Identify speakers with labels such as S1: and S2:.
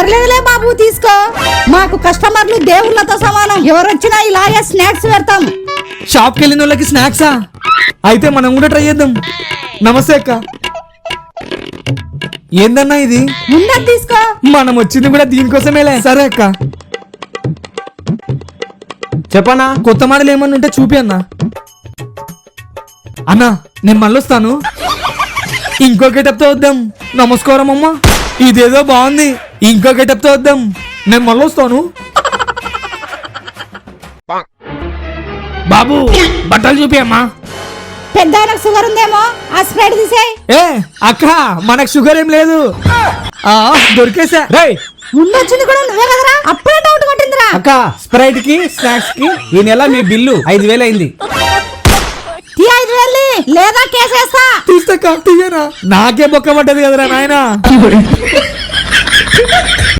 S1: పర్లేదులే బాబు తీసుకో. మాకు కస్టమర్లు దేవుళ్ళతో సమానం. ఎవరొచ్చినా ఇలాగే స్నాక్స్ పెడతాం.
S2: షాప్కి వెళ్ళిన వాళ్ళకి స్నాక్సా? అయితే మనం కూడా ట్రై చేద్దాం. నమస్తే అక్క. ఏందన్నా ఇది?
S1: ముందది తీసుకో.
S2: మనం వచ్చింది కూడా దీనికోసమేలే సరే అక్క. చెప్పనా? కొత్త మోడల్ ఏమన్నా ఉంటే చూపి అన్నా. అన్నా నేను మళ్ళీ వస్తాను. ఇంకో గెటప్తో వద్దాం. నమస్కారం అమ్మా. ఇదేదో బాగుంది. ఇంకో గెటప్తో వద్దాం నేను మళ్ళీ వస్తాను. బాబు బట్టలు చూపి అమ్మా.
S1: పెద్ద షుగర్ ఉందేమో? ఆ స్ప్రెడ్ తీసేయ్.
S2: ఏ అక్క మనకు షుగర్ ఏం లేదు. ఆ దొరికేసా.
S3: రేయ్.
S1: ముందొచ్చింది కూడా నువ్వే కదరా? అప్పుడే డౌట్ కొట్టిందిరా.
S3: అక్క స్ప్రైట్కి స్నాక్స్కి ఈ నెల మీ బిల్లు ఐదు వేలు అయింది.
S1: తీ ఐదు వెళ్ళి లేదా కేసేస్తా.
S2: తీస్తాక తీయనా నాకే బొక్క పడ్డది కదరా నాయనా.